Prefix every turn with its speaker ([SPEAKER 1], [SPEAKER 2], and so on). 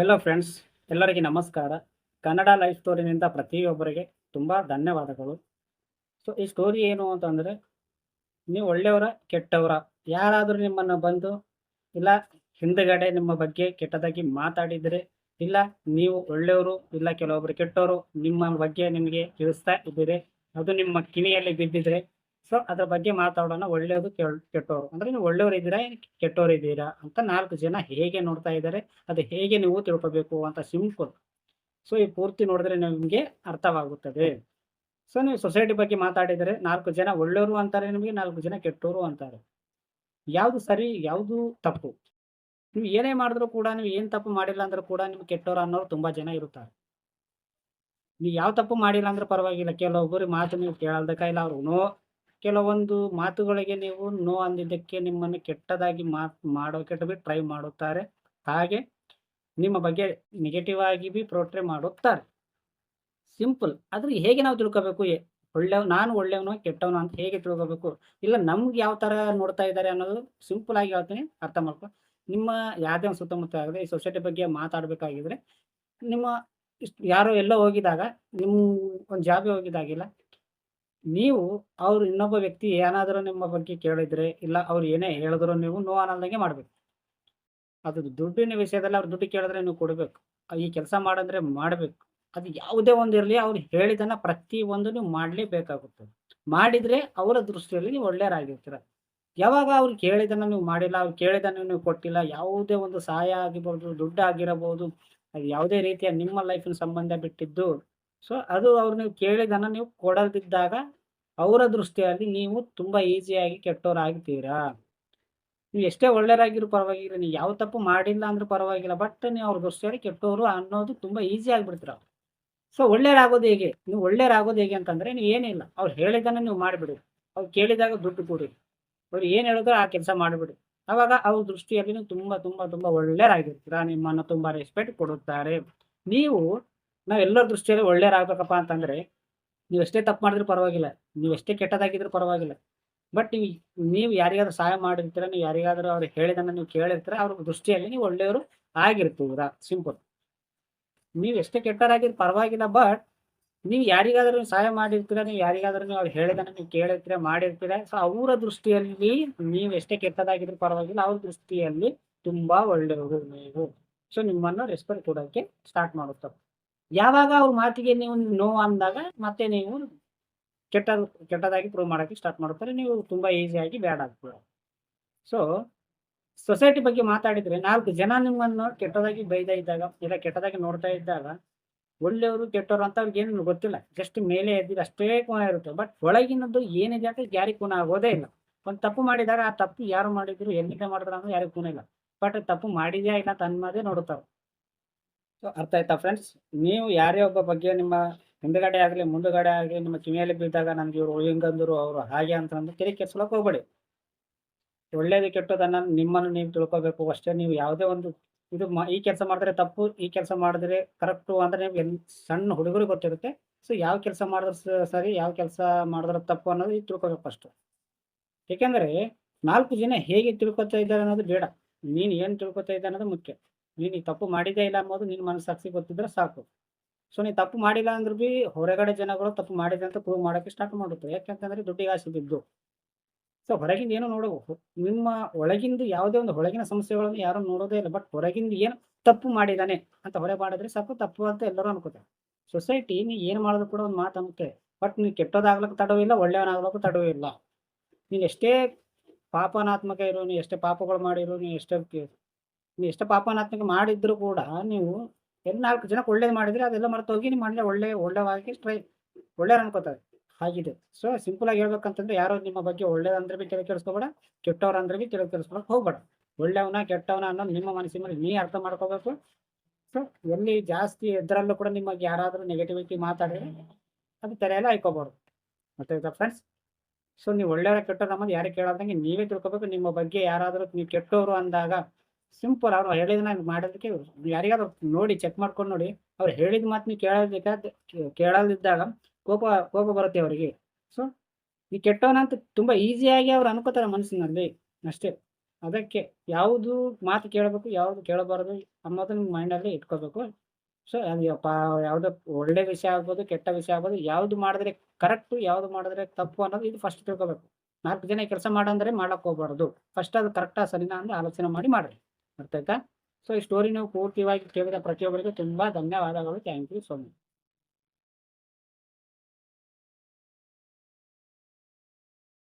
[SPEAKER 1] Hello friends ಎಲ್ಲರಿಗೆ ನಮಸ್ಕಾರ. Kannada life ಸ್ಟೋರಿನಿಂದ ಪ್ರತಿಯೊಬ್ಬರಿಗೆ ತುಂಬ ಧನ್ಯವಾದಗಳು. ಸೊ ಈ ಸ್ಟೋರಿ ಏನು ಅಂತಂದರೆ, ನೀವು ಒಳ್ಳೆಯವರ ಕೆಟ್ಟವರ, ಯಾರಾದರೂ ನಿಮ್ಮನ್ನು ಬಂದು ಇಲ್ಲ ಹಿಂದುಗಡೆ ನಿಮ್ಮ ಬಗ್ಗೆ ಕೆಟ್ಟದಾಗಿ ಮಾತಾಡಿದರೆ, ಇಲ್ಲ ನೀವು ಒಳ್ಳೆಯವರು, ಇಲ್ಲ ಕೆಲವೊಬ್ಬರು ಕೆಟ್ಟವರು, ನಿಮ್ಮ ಬಗ್ಗೆ ನಿಮಗೆ ತಿಳಿಸ್ತಾ ಇದ್ದೀರಿ. ಅದು ನಿಮ್ಮ ಕಿವಿಯಲ್ಲಿ ಬಿದ್ದಿದ್ರೆ ಸೊ ಅದ್ರ ಬಗ್ಗೆ ಮಾತಾಡೋಣ. ಒಳ್ಳೆಯದು ಕೆಟ್ಟವರು ಅಂದರೆ ನೀವು ಒಳ್ಳೆಯವರು ಇದ್ದೀರಾ ಕೆಟ್ಟವರು ಇದ್ದೀರಾ ಅಂತ ನಾಲ್ಕು ಜನ ಹೇಗೆ ನೋಡ್ತಾ ಇದ್ದಾರೆ, ಅದು ಹೇಗೆ ನೀವು ತಿಳ್ಕೊಬೇಕು ಅಂತ ಸಿಂಪಲ್ ಸೊ ಈ ಪೂರ್ತಿ ನೋಡಿದ್ರೆ ನಿಮಗೆ ಅರ್ಥವಾಗುತ್ತದೆ. ಸೊ ನೀವು ಸೊಸೈಟಿ ಬಗ್ಗೆ ಮಾತಾಡಿದರೆ ನಾಲ್ಕು ಜನ ಒಳ್ಳೆಯವರು ಅಂತಾರೆ ನಿಮಗೆ, ನಾಲ್ಕು ಜನ ಕೆಟ್ಟವರು ಅಂತಾರೆ. ಯಾವುದು ಸರಿ, ಯಾವುದು ತಪ್ಪು? ನೀವು ಏನೇ ಮಾಡಿದ್ರು ಕೂಡ, ನೀವು ಏನು ತಪ್ಪು ಮಾಡಿಲ್ಲ ಅಂದ್ರೂ ಕೂಡ ನಿಮ್ಗೆ ಕೆಟ್ಟವರು ಅನ್ನೋರು ತುಂಬ ಜನ ಇರುತ್ತಾರೆ. ನೀವು ಯಾವ ತಪ್ಪು ಮಾಡಿಲ್ಲ ಅಂದ್ರೆ ಪರವಾಗಿಲ್ಲ. ಕೆಲವೊಬ್ಬರು ಮಾತು ನೀವು ಕೇಳಲ್ದಕ್ಕ ಇಲ್ಲ, ಅವ್ರು ಕೆಲವೊಂದು ಮಾತುಗಳಿಗೆ ನೀವು ನೋ ಅಂದಿದ್ದಕ್ಕೆ ನಿಮ್ಮನ್ನು ಕೆಟ್ಟದಾಗಿ ಮಾತ್ ಮಾಡೋಕೆ ಬಿ ಟ್ರೈ ಮಾಡುತ್ತಾರೆ. ಹಾಗೆ ನಿಮ್ಮ ಬಗ್ಗೆ ನೆಗೆಟಿವ್ ಆಗಿ ಬಿ ಪ್ರೋಟ್ರೆ ಮಾಡುತ್ತಾರೆ. ಸಿಂಪಲ್ ಆದ್ರೆ ಹೇಗೆ ನಾವು ತಿಳ್ಕೋಬೇಕು? ಒಳ್ಳೆವ್ ನಾನು ಒಳ್ಳೆಯವನು, ಕೆಟ್ಟವನು ಅಂತ ಹೇಗೆ ತಿಳ್ಕೋಬೇಕು? ಇಲ್ಲ, ನಮ್ಗೆ ಯಾವ ತರ ನೋಡ್ತಾ ಇದ್ದಾರೆ ಅನ್ನೋದು ಸಿಂಪಲ್ ಆಗಿ ಹೇಳ್ತೀನಿ, ಅರ್ಥ ಮಾಡ್ಕೊ. ನಿಮ್ಮ ಯಾವುದೇ ಸುತ್ತಮುತ್ತ ಆಗಿದೆ ಈ ಸೊಸೈಟಿ ಬಗ್ಗೆ ಮಾತಾಡಬೇಕಾಗಿದ್ರೆ ನಿಮ್ಮ ಇಷ್ಟು, ಯಾರೋ ಎಲ್ಲೋ ಹೋಗಿದಾಗ, ನಿಮ್ಮ ಒಂದು ಜಾಬ್ ಹೋಗಿದಾಗಿಲ್ಲ ನೀವು ಅವ್ರು ಇನ್ನೊಬ್ಬ ವ್ಯಕ್ತಿ ಏನಾದರೂ ನಿಮ್ಮ ಬಗ್ಗೆ ಕೇಳಿದ್ರೆ, ಇಲ್ಲ ಅವ್ರು ಏನೇ ಹೇಳಿದ್ರು ನೀವು ನೋ ಅನ್ನೋದಂಗೆ ಮಾಡಬೇಕು. ಅದು ದುಡ್ಡಿನ ವಿಷಯದಲ್ಲಿ ಅವ್ರು ದುಡ್ಡು ಕೇಳಿದ್ರೆ ನೀವು ಕೊಡಬೇಕು. ಈ ಕೆಲಸ ಮಾಡಂದ್ರೆ ಮಾಡಬೇಕು. ಅದು ಯಾವುದೇ ಒಂದು ಇರಲಿ, ಅವ್ರು ಹೇಳಿದನ್ನ ಪ್ರತಿ ಒಂದು ನೀವು ಮಾಡಲೇಬೇಕಾಗುತ್ತದೆ ಮಾಡಿದ್ರೆ ಅವರ ದೃಷ್ಟಿಯಲ್ಲಿ ನೀವು ಒಳ್ಳೆಯರಾಗಿರ್ತೀರ. ಯಾವಾಗ ಅವ್ರು ಕೇಳಿದನ್ನ ನೀವು ಮಾಡಿಲ್ಲ, ಅವ್ರು ಕೇಳಿದನ್ನ ನೀವು ಕೊಟ್ಟಿಲ್ಲ, ಯಾವುದೇ ಒಂದು ಸಹಾಯ ಆಗಿರ್ಬೋದು, ದುಡ್ಡು ಆಗಿರಬಹುದು, ಅದು ಯಾವುದೇ ರೀತಿಯ ನಿಮ್ಮ ಲೈಫಿನ ಸಂಬಂಧ ಬಿಟ್ಟಿದ್ದು ಸೊ ಅದು ಅವ್ರು ನೀವು ಕೇಳಿದನ್ನ ನೀವು ಕೊಡದಿದ್ದಾಗ ಅವರ ದೃಷ್ಟಿಯಲ್ಲಿ ನೀವು ತುಂಬ ಈಸಿಯಾಗಿ ಕೆಟ್ಟವರಾಗ್ತೀರಾ ನೀವು ಎಷ್ಟೇ ಒಳ್ಳೆಯರಾಗಿರು ಪರವಾಗಿಲ್ಲ, ನೀವು ಯಾವ ತಪ್ಪು ಮಾಡಿಲ್ಲ ಅಂದ್ರೆ ಪರವಾಗಿಲ್ಲ ಬಟ್ ನೀವು ಅವ್ರ ದೃಷ್ಟಿಯಲ್ಲಿ ಕೆಟ್ಟವರು ಅನ್ನೋದು ತುಂಬ ಈಸಿ ಆಗಿಬಿಡ್ತೀರ ಸೊ ಒಳ್ಳೆಯರಾಗೋದು ಹೇಗೆ? ನೀವು ಒಳ್ಳೆಯರಾಗೋದು ಹೇಗೆ ಅಂತಂದ್ರೆ ನೀವು ಏನಿಲ್ಲ, ಅವ್ರು ಹೇಳಿದ್ದನ್ನು ನೀವು ಮಾಡಿಬಿಡಿ. ಅವ್ರು ಕೇಳಿದಾಗ ದುಡ್ಡು ಕೊಡಿ. ಅವ್ರು ಏನು ಹೇಳಿದ್ರು ಆ ಕೆಲಸ ಮಾಡಿಬಿಡಿ. ಅವಾಗ ಅವ್ರ ದೃಷ್ಟಿಯಲ್ಲಿ ನೀವು ತುಂಬ ತುಂಬ ತುಂಬ ಒಳ್ಳೆಯರಾಗಿರ್ತೀರ ನಿಮ್ಮನ್ನು ತುಂಬ ರೆಸ್ಪೆಕ್ಟ್ ಕೊಡುತ್ತಾರೆ. ನೀವು ನಾವು ಎಲ್ಲರ ದೃಷ್ಟಿಯಲ್ಲಿ ಒಳ್ಳೆಯರಾಗಬೇಕಪ್ಪ ಅಂತಂದ್ರೆ, ನೀವು ಎಷ್ಟೇ ತಪ್ಪು ಮಾಡಿದ್ರು ಪರವಾಗಿಲ್ಲ, ನೀವು ಎಷ್ಟೇ ಕೆಟ್ಟದಾಗಿದ್ರು ಪರವಾಗಿಲ್ಲ. ಬಟ್ ನೀವು ನೀವು ಯಾರಿಗಾದ್ರೂ ಸಹಾಯ ಮಾಡಿರ್ತೀರ, ನೀವು ಯಾರಿಗಾದ್ರೂ ಅವ್ರು ಹೇಳಿದನ್ನ ನೀವು ಕೇಳಿರ್ತೀರ, ಅವ್ರ ದೃಷ್ಟಿಯಲ್ಲಿ ನೀವು ಒಳ್ಳೆಯವರು ಆಗಿರ್ತೀರ. ಸಿಂಪಲ್ ನೀವು ಎಷ್ಟೇ ಕೆಟ್ಟವರಾಗಿದ್ರು ಪರವಾಗಿಲ್ಲ, ಬಟ್ ನೀವು ಯಾರಿಗಾದ್ರೂ ಸಹಾಯ ಮಾಡಿರ್ತೀರ, ನೀವು ಯಾರಿಗಾದ್ರೂ ನೀವು ಅವ್ರು ಹೇಳಿದನ್ನ ನೀವು ಕೇಳಿರ್ತೀರ, ಮಾಡಿರ್ತೀರ ಸೊ ಅವರ ದೃಷ್ಟಿಯಲ್ಲಿ ನೀವು ಎಷ್ಟೇ ಕೆಟ್ಟದಾಗಿದ್ರು ಪರವಾಗಿಲ್ಲ, ಅವ್ರ ದೃಷ್ಟಿಯಲ್ಲಿ ತುಂಬಾ ಒಳ್ಳೆಯವರು ನೀವು. ಸೊ ನಿಮ್ಮನ್ನು ರೆಸ್ಪೆಕ್ಟ್ ಕೊಡೋಕ್ಕೆ ಸ್ಟಾರ್ಟ್ ಮಾಡುತ್ತಾರೆ ಯಾವಾಗ ಅವ್ರ ಮಾತಿಗೆ ನೀವು ನೋ ಅಂದಾಗ ಮತ್ತೆ ನೀವು ಕೆಟ್ಟ ಕೆಟ್ಟದಾಗಿ ಪ್ರೂವ್ ಮಾಡೋಕ್ಕೆ ಸ್ಟಾರ್ಟ್ ಮಾಡ್ತಾರೆ ನೀವು ತುಂಬಾ ಈಸಿಯಾಗಿ ಬ್ಯಾಡ್ ಆಗ್ತೀರ. ಸೊ ಸೊಸೈಟಿ ಬಗ್ಗೆ ಮಾತಾಡಿದ್ರೆ ನಾಲ್ಕು ಜನ ನಿಮ್ಮನ್ನು ಕೆಟ್ಟದಾಗಿ ಬೈದಾ ಇದ್ದಾಗ ಇಲ್ಲ ಕೆಟ್ಟದಾಗಿ ನೋಡ್ತಾ ಇದ್ದಾಗ ಒಳ್ಳೆಯವರು, ಕೆಟ್ಟವರು ಅಂತ ಅವ್ರಿಗೆ ಏನು ಗೊತ್ತಿಲ್ಲ. ಜಸ್ಟ್ ಮೇಲೆ ಎದ್ದಿದ್ದು ಅಷ್ಟೇ ಕೋಣ ಇರುತ್ತೆ. ಬಟ್ ಒಳಗಿನದ್ದು ಏನಿದೆ ಅಂತ ಯಾರಿಗೆ ಕೋಣ ಆಗೋದೇ ಇಲ್ಲ. ಒಂದು ತಪ್ಪು ಮಾಡಿದಾಗ ಆ ತಪ್ಪು ಯಾರು ಮಾಡಿದ್ರು, ಎಲ್ಲಿಂದ ಮಾಡಿದ್ರು ಅಂದ್ರೆ ಯಾರಿಗೂ ಕೋಣ ಇಲ್ಲ. ಬಟ್ ತಪ್ಪು ಮಾಡಿದ್ಯಾ ಇಲ್ಲ ಅಂತ ಅನ್ನೋದೇ ಸೊ ಅರ್ಥ ಆಯ್ತಾ ಫ್ರೆಂಡ್ಸ್ ನೀವು ಯಾರೇ ಒಬ್ಬ ಬಗ್ಗೆ ನಿಮ್ಮ ಹಿಂದುಗಡೆ ಆಗಲಿ, ಮುಂದುಗಡೆ ಆಗಲಿ, ನಿಮ್ಮ ಕಿವಿಯಲ್ಲಿ ಬಿದ್ದಾಗ ನಮ್ಗೆ ಇವರು ಹಿಂಗಂದ್ರು, ಅವರು ಹಾಗೆ ಅಂತ ಅಂದ್ರೆ ತೆರಿಗೆ ಕೆಡ್ಸ್ಕೊಳಕ್ ಹೋಗ್ಬೇಡಿ. ಒಳ್ಳೇದು ಕೆಟ್ಟದನ್ನ ನಿಮ್ಮನ್ನು ನೀವು ತಿಳ್ಕೊಬೇಕು. ಅಷ್ಟೇ ನೀವು ಯಾವುದೇ ಒಂದು ಇದು ಈ ಕೆಲಸ ಮಾಡಿದ್ರೆ ತಪ್ಪು, ಈ ಕೆಲಸ ಮಾಡಿದ್ರೆ ಕರೆಕ್ಟು ಅಂದ್ರೆ ನಿಮ್ಗೆ ಸಣ್ಣ ಹುಡುಗರು ಗೊತ್ತಿರುತ್ತೆ. ಸೊ ಯಾವ ಕೆಲಸ ಮಾಡಿದ್ರೆ ಸರಿ, ಯಾವ ಕೆಲಸ ಮಾಡಿದ್ರೆ ತಪ್ಪು ಅನ್ನೋದು ಈಗ ತಿಳ್ಕೊಬೇಕು ಫಸ್ಟ್ ಏಕೆಂದರೆ ನಾಲ್ಕು ಜನ ಹೇಗೆ ತಿಳ್ಕೊತಾ ಇದ್ದಾರೆ ಅನ್ನೋದು ಬೇಡ. ನೀನು ಏನು ತಿಳ್ಕೊತಾ ಇದ್ದೆ ಅನ್ನೋದು ಮುಖ್ಯ. ನೀನು ಈ ತಪ್ಪು ಮಾಡಿದ್ದೇ ಇಲ್ಲ ಅನ್ನೋದು ನಿನ್ನ ಮನಸ್ಸಾಕ್ಷಿ ಗೊತ್ತಿದ್ರೆ ಸಾಕು. ಸೊ ನೀ ತಪ್ಪು ಮಾಡಿಲ್ಲ ಅಂದ್ರೆ ಬಿ ಹೊರಗಡೆ ಜನಗಳು ತಪ್ಪು ಮಾಡಿದೆ ಅಂತ ಪ್ರೂವ್ ಮಾಡೋಕೆ ಸ್ಟಾರ್ಟ್ ಮಾಡುತ್ತೆ. ಯಾಕಂತಂದ್ರೆ ದುಡ್ಡಿಗೆ ಆಸೆ ಬಿದ್ದು. ಸೊ ಹೊರಗಿಂದ ಏನು ನೋಡು ನಿಮ್ಮ ಒಳಗಿಂದ ಯಾವುದೇ ಒಂದು ಹೊಳಗಿನ ಸಮಸ್ಯೆಗಳನ್ನು ಯಾರು ನೋಡೋದೇ ಇಲ್ಲ ಬಟ್ ಹೊರಗಿಂದ ಏನು ತಪ್ಪು ಮಾಡಿದಾನೆ ಅಂತ ಹೊರೆ ಮಾಡಿದ್ರೆ ಸಾಕು, ತಪ್ಪು ಅಂತ ಎಲ್ಲರೂ ಅನ್ಕೋತಾರೆ. ಸೊಸೈಟಿ ನೀ ಏನು ಮಾಡೋದು ಕೂಡ ಒಂದು ಮಾತು ಅನ್ನುತ್ತೆ ಬಟ್ ನೀನು ಇಲ್ಲ ತಡವಿಲ್ಲ ಒಳ್ಳೆಯವನಾಗ್ಲಿಕ್ಕೂ ತಡವಿಲ್ಲ ನೀನು ಎಷ್ಟೇ ಪಾಪನಾತ್ಮಕ ಇರೋ ನೀನು ಎಷ್ಟೇ ಪಾಪಗಳು ಮಾಡಿರೋ ನೀನು ಎಷ್ಟೇ ನೀವು ಎಷ್ಟು ಪಾಪನಾತ್ಮಕ ಮಾಡಿದ್ರು ಕೂಡ ನೀವು ನಾಲ್ಕು ಜನಕ್ಕೆ ಒಳ್ಳೇದು ಮಾಡಿದ್ರೆ ಅದೆಲ್ಲ ಮರೆತು ಹೋಗಿ ನೀವು ಮಾಡಿದ್ರೆ ಒಳ್ಳೆ, ಒಳ್ಳೆವಾಗಿ ಟ್ರೈ ಒಳ್ಳೆಯವ್ರು ಅನ್ಕೋತಾರೆ. ಹಾಗಿದೆ. ಸೊ ಸಿಂಪಲ್ ಆಗಿ ಹೇಳ್ಬೇಕಂತಂದ್ರೆ ಯಾರೋ ನಿಮ್ಮ ಬಗ್ಗೆ ಒಳ್ಳೇದಂದ್ರೆ ಬಿ ಕೆಳಗೆ ಕೆಡಿಸ್ಕೋಬೇಡ ಕೆಟ್ಟವ್ರ ಅಂದ್ರೆ ಬಿ ಕೆಳಗೆ ಕೆಡಿಸ್ಕೊಳಕ್ ಹೋಗ್ಬೇಡ. ಒಳ್ಳೆಯವನ, ಕೆಟ್ಟವನ ಅನ್ನೋದು ನಿಮ್ಮ ಮನಸ್ಸಿನ ಮೇಲೆ ನೀ ಅರ್ಥ ಮಾಡ್ಕೋಬೇಕು. ಸೊ ಎಲ್ಲಿ ಜಾಸ್ತಿ ಇದರಲ್ಲೂ ಕೂಡ ನಿಮಗೆ ಯಾರಾದರೂ ನೆಗೆಟಿವಿಟಿ ಮಾತಾಡಿದ್ರೆ ಅದು ತೆರೆಯಲ್ಲ ಆಯ್ಕೋಬಾರ್ದು ಮತ್ತೆ ಫ್ರೆಂಡ್ಸ್ ಸೊ ನೀವು ಒಳ್ಳೆಯವರ ಕೆಟ್ಟವ್ರು ಅನ್ನೋದು ಯಾರಿಗೆ ಕೇಳೋದಂಗೆ ನೀವೇ ತಿಳ್ಕೊಬೇಕು. ನಿಮ್ಮ ಬಗ್ಗೆ ಯಾರಾದರೂ ನೀವು ಕೆಟ್ಟವರು ಅಂದಾಗ ಸಿಂಪಲ್ ಅವ್ರು ಹೇಳಿದನ್ನ ಮಾಡೋದಕ್ಕೆ ಯಾರಿಗಾದ್ರು ನೋಡಿ ಚೆಕ್ ಮಾಡ್ಕೊಂಡು ನೋಡಿ, ಅವ್ರು ಹೇಳಿದ ಮಾತು ನೀವು ಕೇಳೋದಕ್ಕೆ ಕೇಳಲ್ದಿದ್ದಾಗ ಕೋಪ ಕೋಪ ಬರುತ್ತೆ ಅವರಿಗೆ. ಸೊ ಈ ಕೆಟ್ಟವನ ಅಂತ ತುಂಬಾ ಈಸಿಯಾಗಿ ಅವ್ರು ಅನ್ಕೋತಾರೆ ಮನಸ್ಸಿನಲ್ಲಿ. ಅಷ್ಟೇ. ಅದಕ್ಕೆ ಯಾವುದು ಮಾತು ಕೇಳಬೇಕು, ಯಾವುದು ಕೇಳಬಾರದು ಅನ್ನೋದನ್ನ ಮೈಂಡಲ್ಲಿ ಇಟ್ಕೋಬೇಕು. ಸೊ ಅದು ಯಾವುದೋ ಒಳ್ಳೆ ವಿಷಯ ಆಗ್ಬೋದು, ಕೆಟ್ಟ ವಿಷಯ ಆಗ್ಬೋದು, ಯಾವುದು ಮಾಡಿದ್ರೆ ಕರೆಕ್ಟು ಯಾವುದು ಮಾಡಿದ್ರೆ ತಪ್ಪು ಅನ್ನೋದು ಇದು ಫಸ್ಟ್ ತಿಳ್ಕೋಬೇಕು. ನಾಲ್ಕು ಜನ ಕೆಲಸ ಮಾಡಂದ್ರೆ ಮಾಡಕ್ಕೆ ಹೋಗ್ಬಾರ್ದು. ಫಸ್ಟ್ ಅದು ಕರೆಕ್ಟಾ ಸರಿನಾ ಅಂದ್ರೆ ಆಲೋಚನೆ ಮಾಡಿ ಮಾಡಿರಿ. ಅರ್ಥ ಸೊ ಈ ಸ್ಟೋರಿ ನೀವು ಪೂರ್ತಿಯಾಗಿ ಕೇಳಿದ ಪ್ರತಿಯೊಬ್ಬರಿಗೂ ತುಂಬ ಧನ್ಯವಾದಗಳು. Thank you so much